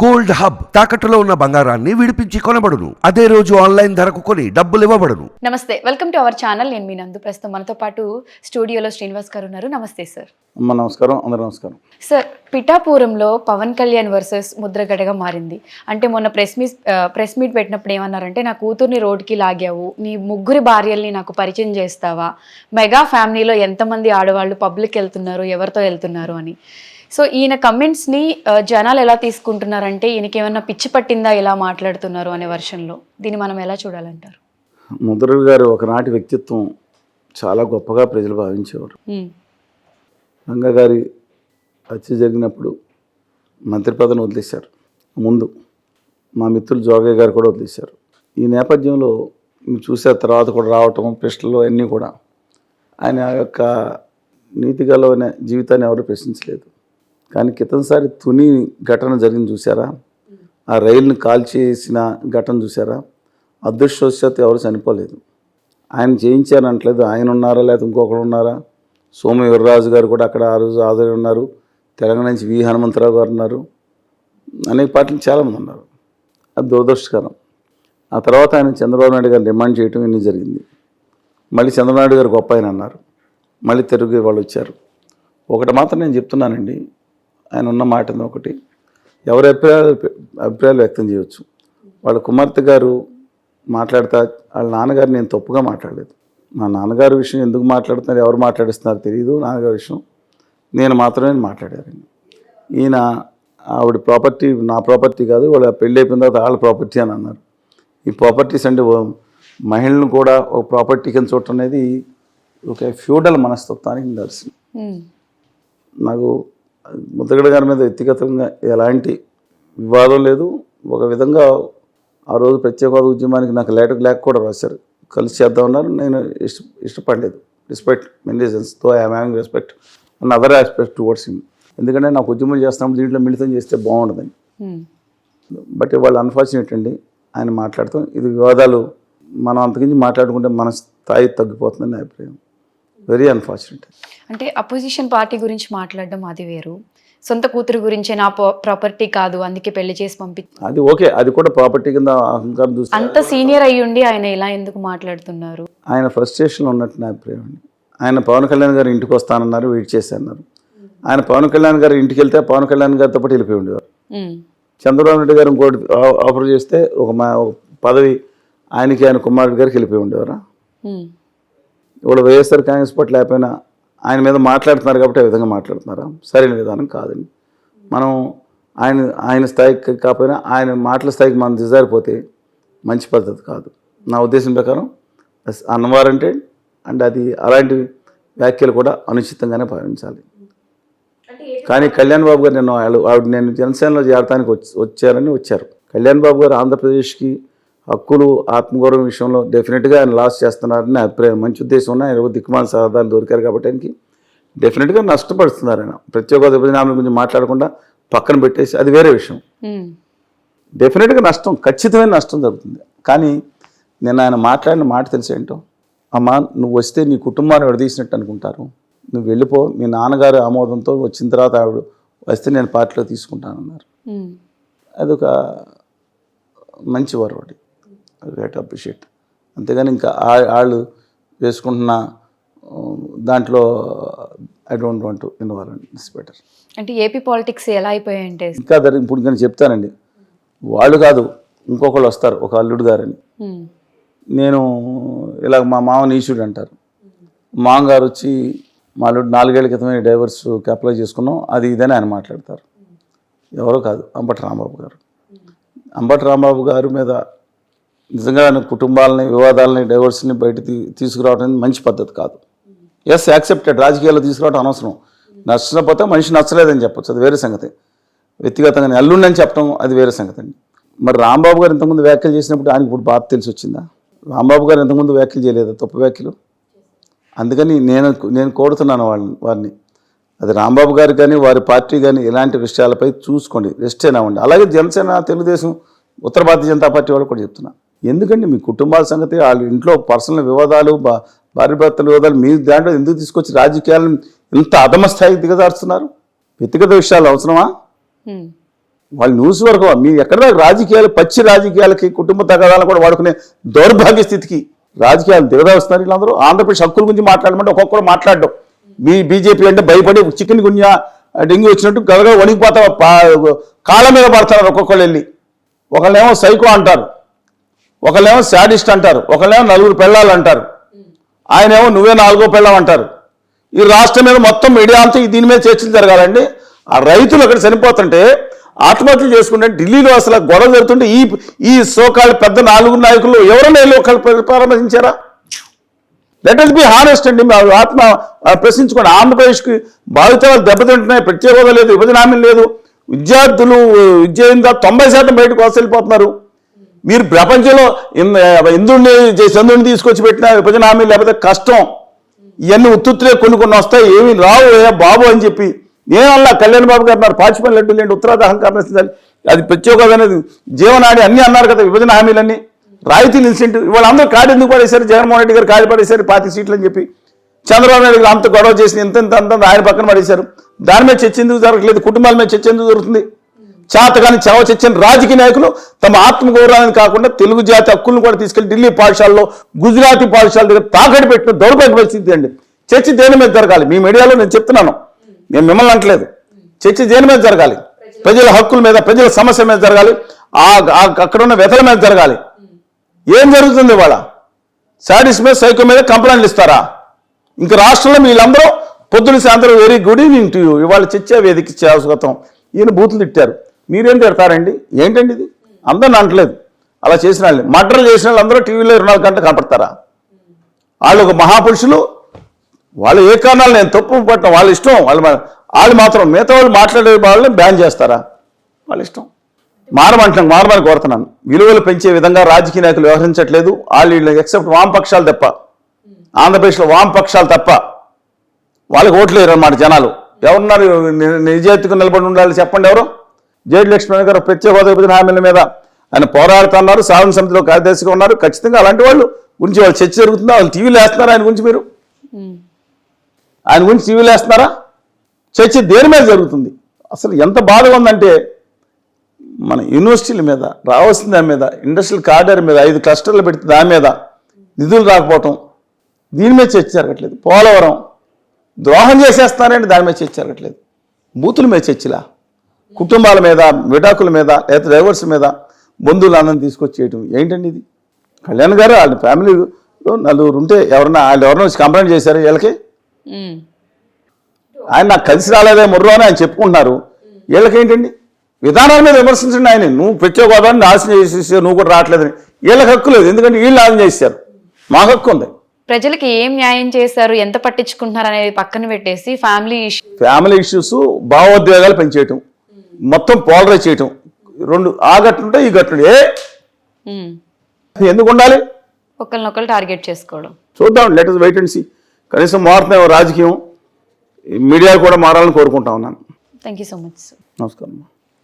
Gold hub తాకట్టులో ఉన్న బంగారాన్ని విడిపించి కొనబడును. అదే రోజు ఆన్లైన్ ధరకు కొని డబ్బులు ఇవ్వబడును. నమస్తే వెల్కమ్ టు అవర్ ఛానల్. నేను మీ నందు ప్రస్తుతం మనతో పాటు స్టూడియోలో శ్రీనివాస్ గారు ఉన్నారు. నమస్తే సార్. అమ్మ నమస్కారం. అందరూ నమస్కారం. సార్ పిఠాపురంలో పవన్ కళ్యాణ్ వర్సెస్ ముద్రగడగా మారింది. అంటే మొన్న ప్రెస్ మీట్ ప్రెస్ మీట్ పెట్టినప్పుడు ఏమన్నారంటే నా కూతుర్ని రోడ్డుకి లాగావు. నీ ముగ్గురి భార్యల్ని నాకు పరిచయం చేస్తావా? మెగా ఫ్యామిలీలో ఎంతమంది ఆడవాళ్ళు పబ్లిక్ వెళ్తున్నారు? ఎవరితో వెళ్తున్నారు? అని. సో ఈయన కమెంట్స్ని జనాలు ఎలా తీసుకుంటున్నారంటే ఈయనకి ఏమన్నా పిచ్చి పట్టిందా ఇలా మాట్లాడుతున్నారు అనే వర్షన్లో దీన్ని మనం ఎలా చూడాలంటారు? ముద్ర గారు ఒకనాటి వ్యక్తిత్వం చాలా గొప్పగా ప్రజలు భావించేవారు. ఉమ్, రంగా గారి హత్య జరిగినప్పుడు మంత్రి పదవిని వదిలేశారు. ముందు మా మిత్రులు జోగయ్య గారు కూడా వదిలేశారు. ఈ నేపథ్యంలో మీరు చూసే తర్వాత కూడా రావటం ప్రశ్నలు అన్నీ కూడా. ఆయన యొక్క నీతిగలమైన జీవితాన్ని ఎవరు ప్రశ్నించలేదు. కానీ క్రితంసారి తుని ఘటన జరిగింది చూసారా ఆ రైలుని కాల్చేసిన ఘటన చూసారా అదృష్టవశాత్తు ఎవరు చనిపోలేదు. ఆయన చేయించారంటలేదు ఆయన ఉన్నారా? లేకపోతే ఇంకొకరు ఉన్నారా? సోమ వీర్రాజు గారు కూడా అక్కడ ఆ రోజు హాజరై ఉన్నారు. తెలంగాణ నుంచి వి హనుమంతరావు గారు ఉన్నారు. అనేక పార్టీలు చాలామంది ఉన్నారు. అది దురదృష్టకరం. ఆ తర్వాత ఆయన చంద్రబాబు నాయుడు గారు డిమాండ్ చేయటం ఇన్ని జరిగింది. మళ్ళీ చంద్రబాబు నాయుడు గారు గొప్ప ఆయన అన్నారు. మళ్ళీ తెలుగు వాళ్ళు వచ్చారు. ఒకటి మాత్రం నేను చెప్తున్నానండి. ఆయన ఉన్న మాట ఒకటి. ఎవరి అభిప్రాయాలు అభిప్రాయాలు వ్యక్తం చేయవచ్చు వాళ్ళ కుమార్తె గారు మాట్లాడతా వాళ్ళ నాన్నగారు నేను తప్పుగా మాట్లాడలేదు. మా నాన్నగారి విషయం ఎందుకు మాట్లాడుతున్నారు ఎవరు మాట్లాడిస్తున్నారు తెలియదు నాన్నగారి విషయం. నేను మాత్రమే మాట్లాడారండి. ఈయన ఆవిడ ప్రాపర్టీ నా ప్రాపర్టీ కాదు వాళ్ళ పెళ్ళి అయిపోయిన తర్వాత వాళ్ళ ప్రాపర్టీ అని అన్నారు. ఈ ప్రాపర్టీస్ అంటే ఓ మహిళలను కూడా ఒక ప్రాపర్టీ కింద చూడటం అనేది ఒక ఫ్యూడల్ మనస్తత్వానికి నిదర్శనం ఉమ్, నాకు ముద్దగడ గారి మీద వ్యక్తిగతంగా ఎలాంటి వివాదం లేదు. ఒక విధంగా ఆ రోజు ప్రత్యేక హోదా ఉద్యమానికి నాకు లేటర్ లేక కూడా రాశారు. కలిసి చేద్దాం ఉన్నారు నేను ఇష్ట ఇష్టపడలేదు. Respect men రీజన్స్తో I'm having respect and other aspect towards him ఎందుకంటే నాకు ఉద్యమం చేస్తున్నప్పుడు దీంట్లో మిళితం చేస్తే బాగుండదని. బట్ వాళ్ళు అన్ఫార్చునేట్ అండి. ఆయన మాట్లాడతాం ఇది వివాదాలు మనం అంతకించి మాట్లాడుకుంటే మన స్థాయి తగ్గిపోతుందని నా అభిప్రాయం. వెరీ అన్ఫార్చునేట్ అంటే అపోజిషన్ పార్టీ గురించి మాట్లాడడం అది వేరు. సొంత కూతురు గురించే నా ప్రాపర్టీ కాదు అందుకే పెళ్ళి చేసి పంపి అది ఓకే అది కూడా ప్రాపర్టీ కింద అహంకారం చూస్తే అంత సీనియర్ అయ్యి ఉండి ఆయన ఇలా ఎందుకు మాట్లాడుతున్నారు? ఆయన ఫ్రస్ట్రేషన్లో ఉన్నట్టు నా అభిప్రాయం అండి. ఆయన పవన్ కళ్యాణ్ గారు ఇంటికి వస్తానన్నారు వెయిట్ చేశారన్నారు ఆయన పవన్ కళ్యాణ్ గారు ఇంటికి వెళ్తే పవన్ కళ్యాణ్ గారితో పాటు వెళ్ళిపోయి ఉండేవారు. చంద్రబాబు నాయుడు గారు ఇంకోటి ఆఫర్ చేస్తే ఒక మా ఒక పదవి ఆయనకి ఆయన కుమారుడు గారికి వెళ్ళిపోయి ఉండేవారా? ఇప్పుడు వైఎస్ఆర్ కాంగ్రెస్ పార్టీ లేకపోయినా ఆయన మీద మాట్లాడుతున్నారు కాబట్టి ఆ విధంగా మాట్లాడుతున్నారా? సరైన విధానం కాదండి. మనం ఆయన ఆయన స్థాయికి కాకపోయినా ఆయన మాటల స్థాయికి మనం దిజారిపోతే మంచి పద్ధతి కాదు. నా ఉద్దేశం ప్రకారం అన్నవారంటే అండ్ అది అలాంటి వ్యాఖ్యలు కూడా అనుచితంగానే భావించాలి. కానీ కళ్యాణ్ బాబు గారు నేను ఆవిడ నేను జనసేనలో చేరడానికి వచ్చి వచ్చారని వచ్చారు. కళ్యాణ్ బాబు గారు ఆంధ్రప్రదేశ్కి హక్కులు ఆత్మగౌరవం విషయంలో డెఫినెట్గా ఆయన లాస్ చేస్తున్నారని అభిప్రాయం. మంచి ఉద్దేశం ఉన్న ఆయన దిక్కుమాల సరదాలు దొరికారు కాబట్టి ఆయనకి డెఫినెట్గా నష్టపడుతున్నారు ఆయన. ప్రత్యేక హోదా విభజన హామీ గురించి మాట్లాడకుండా పక్కన పెట్టేసి అది వేరే విషయం. డెఫినెట్గా నష్టం ఖచ్చితమైన నష్టం జరుగుతుంది. కానీ నేను ఆయన మాట్లాడిన మాట తెలిసి ఏంటో అమ్మా నువ్వు వస్తే నీ కుటుంబాన్ని విడదీసినట్టు అనుకుంటారు. నువ్వు వెళ్ళిపో మీ నాన్నగారు ఆమోదంతో వచ్చిన తర్వాత ఆవిడ వస్తే నేను పార్టీలో తీసుకుంటానన్నారు. అదొక మంచి వరవడి. Rate appreciate. అంతేగాని ఇంకా వాళ్ళు వేసుకుంటున్న దాంట్లో I don't want involve it's better అంటే ఏపీ పాలిటిక్స్ ఎలా అయిపోయాయంటే? ఇంకా దాని ఇప్పుడు నేను చెప్తానండి. వాళ్ళు కాదు ఇంకొకళ్ళు వస్తారు ఒక అల్లుడు గారని. నేను ఇలా మా మామ నీచుడు అంటారు. మామగారు వచ్చి మా అల్లుడు నాలుగేళ్ళ క్రితమే డైవర్స్కి అప్లై చేసుకున్నాం అది ఇదని ఆయన మాట్లాడతారు. ఎవరో కాదు అంబటి రాంబాబు గారు. అంబటి రాంబాబు గారి మీద నిజంగా కుటుంబాలని వివాదాలని డైవర్స్ని బయట తీసుకురావడం అనేది మంచి పద్ధతి కాదు. ఎస్ యాక్సెప్టెడ్ రాజకీయాల్లో తీసుకురావడం అనవసరం. నచ్చకపోతే మనిషి నచ్చలేదని చెప్పచ్చు. అది వేరే సంగతి. వ్యక్తిగతంగా అల్లుండని అని చెప్పడం అది వేరే సంగతి అండి. మరి రాంబాబు గారు ఇంతకుముందు వ్యాఖ్యలు చేసినప్పుడు ఆయనకి ఇప్పుడు బాధ తెలిసి వచ్చిందా రాంబాబు గారు ఇంతకుముందు వ్యాఖ్యలు చేయలేదా తప్పు వ్యాఖ్యలు? అందుకని నేను నేను కోరుతున్నాను వాళ్ళని వారిని. అది రాంబాబు గారు కానీ వారి పార్టీ కానీ ఇలాంటి విషయాలపై చూసుకోండి. రెస్ట్ అయినా ఉండి. అలాగే జనసేన తెలుగుదేశం ఉత్తర భారతీయ జనతా పార్టీ వాళ్ళు కూడా చెప్తున్నా ఎందుకండి మీ కుటుంబాల సంగతి వాళ్ళ ఇంట్లో పర్సనల్ వివాదాలు భార్య భర్తల వివాదాలు మీ దాంట్లో ఎందుకు తీసుకొచ్చి రాజకీయాలను ఇంత అధమ స్థాయికి దిగజారుస్తున్నారు? వ్యక్తిగత విషయాలు అవసరమా? వాళ్ళు న్యూస్ వరకు మీ ఎక్కడ రాజకీయాలు పచ్చి రాజకీయాలకి కుటుంబ తగాదాలను కూడా వాడుకునే దౌర్భాగ్య స్థితికి రాజకీయాలు దిగదాస్తున్నారు వీళ్ళందరూ? ఆంధ్రప్రదేశ్ హక్కుల గురించి మాట్లాడమంటే ఒక్కొక్కరు మాట్లాడడం. మీ బీజేపీ అంటే భయపడి చికెన్ గుంజా డెంగ్యూ వచ్చినట్టు గదగా వణికిపోతా పా- కాళ్ళ మీద పడతారు ఒక్కొక్కరు వెళ్ళి. ఒకళ్ళేమో సైకో అంటారు. ఒకళ్ళేమో శాడిస్ట్ అంటారు ఒకళ్ళేమో నలుగురు పెళ్ళాలు అంటారు. ఆయనేమో నువ్వే నాలుగో పెళ్ళం అంటారు. ఈ రాష్ట్రం మీద మొత్తం మీడియా అంతా ఈ దీని మీద చర్చలు జరగాలండి. ఆ రైతులు అక్కడ చనిపోతుంటే ఆత్మహత్యలు చేసుకుంటే ఢిల్లీలో అసలు గొడవ జరుగుతుంటే ఈ ఈ సోకాళ్ళు పెద్ద నాలుగు నాయకులు ఎవరైనా వెళ్ళి ఒకళ్ళు ప్రారంభించారా? లెట్ అస్ బి హానెస్ట్ అండి మా ఆత్మ ప్రశ్నించుకోండి. ఆంధ్రప్రదేశ్కి బాధితాలు దెబ్బతింటున్నాయి ప్రత్యేక హోదా లేదు విభజన లేదు. విద్యార్థులు విద్య తొంభై శాతం బయటకు వసలిపోతున్నారు వెళ్ళిపోతున్నారు మీరు ప్రపంచంలో ఇంద్రుడిని చంద్రుడిని తీసుకొచ్చి పెట్టిన విభజన హామీ లేకపోతే కష్టం. ఇవన్నీ ఉత్తుత్తులే కొన్ని కొన్ని వస్తాయి. ఏమి రావు బాబు అని చెప్పి. నేనల్లా కళ్యాణ్ బాబు గారు అన్నారు పాచిపల్లి లడ్డు లేండి ఉత్తరాది అహంకారం అది ప్రత్యేకమైనది జీవనాడి అన్ని అన్నారు కదా విభజన హామీలన్నీ. రాయితీలు ఇన్సెంటివ్ వీళ్ళందరూ కాడి ఎందుకు పడేశారు? జగన్మోహన్ రెడ్డి గారు కాడి పడేశారు పాతి సీట్లు అని చెప్పి. చంద్రబాబు నాయుడు గారు అంత గొడవ చేసి ఇంత ఇంత అంత ఆయన పక్కన పడేశారు. దాని మీద చర్చ ఎందుకు జరగట్లేదు? కుటుంబాల మీద చర్చ ఎందుకు జరుగుతుంది? చేతగాని చవ చచ్చిన రాజకీయ నాయకులు తమ ఆత్మగౌరవాన్ని కాకుండా తెలుగు జాతి హక్కులను కూడా తీసుకెళ్ళి ఢిల్లీ పాఠశాలలో గుజరాతీ పాఠశాల దగ్గర తాకడి పెట్టిన దౌర్భాగ్య పరిస్థితి అండి. చర్చ దేని మీద జరగాలి? మీ మీడియాలో నేను చెప్తున్నాను. నేను మిమ్మల్ని అంటలేదు చర్చ దేని మీద జరగాలి? ప్రజల హక్కుల మీద ప్రజల సమస్య మీద జరగాలి. ఆ అక్కడ ఉన్న వ్యతల మీద జరగాలి. ఏం జరుగుతుంది ఇవాళ? శాడీస్ మీద సైకో మీద కంప్లైంట్లు ఇస్తారా? ఇంక రాష్ట్రంలో వీళ్ళందరూ పొద్దున సాయంత్రం very good evening to you ఇవాళ చర్చా వేదిక శాశ్వతం ఈయన బూతులు తిట్టారు. మీరేం తిడతారండి ఏంటండి ఇది? అందరిని అనట్లేదు అలా చేసిన వాళ్ళు. మర్డర్లు చేసిన వాళ్ళు అందరూ టీవీలో ఇరవై నాలుగు గంటలు కనపడతారా? వాళ్ళు ఒక మహాపురుషులు. వాళ్ళు ఏ కారణాలు నేను తప్పు పట్టడం వాళ్ళ ఇష్టం. వాళ్ళు వాళ్ళు మాత్రం మిగతా వాళ్ళు మాట్లాడే వాళ్ళని బ్యాన్ చేస్తారా? వాళ్ళ ఇష్టం. మారమంటున్నాను మారమని కోరుతున్నాను. విలువలు పెంచే విధంగా రాజకీయ నాయకులు వ్యవహరించట్లేదు. వాళ్ళు వీళ్ళు ఎక్సెప్ట్ వామపక్షాలు తప్ప. ఆంధ్రప్రదేశ్లో వామపక్షాలు తప్ప. వాళ్ళకి ఓట్లు వేయరు అన్నమాట జనాలు. ఎవరున్నారు? ని- నిజాయితీగా నిలబడి ఉండాలి చెప్పండి ఎవరు? జేడి లక్ష్మణ్ గారు ప్రత్యేక హోదా విభజన హామీల మీద ఆయన పోరాడుతున్నారు సాధన సమితిలో కార్యదర్శిగా ఉన్నారు. ఖచ్చితంగా అలాంటి వాళ్ళు గురించి వాళ్ళు చర్చ జరుగుతుందా? వాళ్ళు టీవీలో వేస్తున్నారు ఆయన గురించి మీరు? ఆయన గురించి టీవీలో వేస్తున్నారా? చర్చ దేని మీద జరుగుతుంది? అసలు ఎంత బాధగా ఉందంటే మన యూనివర్సిటీల మీద రావాల్సిన దాని మీద ఇండస్ట్రియల్ కార్డర్ మీద ఐదు క్లస్టర్లు పెడితే దాని మీద నిధులు రాకపోవటం దీని మీద చర్చ జరగట్లేదు. పోలవరం ద్రోహం చేసేస్తారండి దాని మీద చర్చ జరగట్లేదు. బూతుల మీద చర్చలా? కుటుంబాల మీద విడాకుల మీద లేదా డ్రైవర్స్ మీద బంధువులు ఆనందం తీసుకొచ్చేయటం. ఏంటండి ఇది? కళ్యాణ్ గారు వాళ్ళ ఫ్యామిలీలో నలుగురు ఉంటే ఎవరన్నా వాళ్ళు ఎవరైనా వచ్చి కంప్లైంట్ చేశారు వీళ్ళకి. ఆయన నాకు కలిసి రాలేదే ముర్రో అని ఆయన చెప్పుకుంటున్నారు. వీళ్ళకేంటండి విధానాల మీద విమర్శించండి ఆయన నువ్వు ప్రత్యేక హోదాన్ని నాశనం చేసేసి నువ్వు కూడా రావట్లేదని. వీళ్ళకి హక్కు లేదు. ఎందుకంటే వీళ్ళు నాశనం చేశారు. మా హక్కు ఉంది. ప్రజలకి ఏం న్యాయం చేశారు? ఎంత పట్టించుకుంటున్నారు అనేది పక్కన పెట్టేసి ఫ్యామిలీ ఇష్యూ ఫ్యామిలీ ఇష్యూస్ భావోద్వేగాలు పెంచేయటం. మొత్తం పోలరైజ్ చేయటం. రెండు ఆ గట్లుంటే ఈ గట్లుంటే ఏ? ఎందుకు ఉండాలి? ఒకరినొకరు టార్గెట్ చేసుకోవడం. చూద్దాం లెటర్స్ వెయిట్ అండ్ సీ కనీసం మారుతున్నాయి రాజకీయం. మీడియా కూడా మారాలని కోరుకుంటా ఉన్నాను. Thank you so much sir నమస్కారం.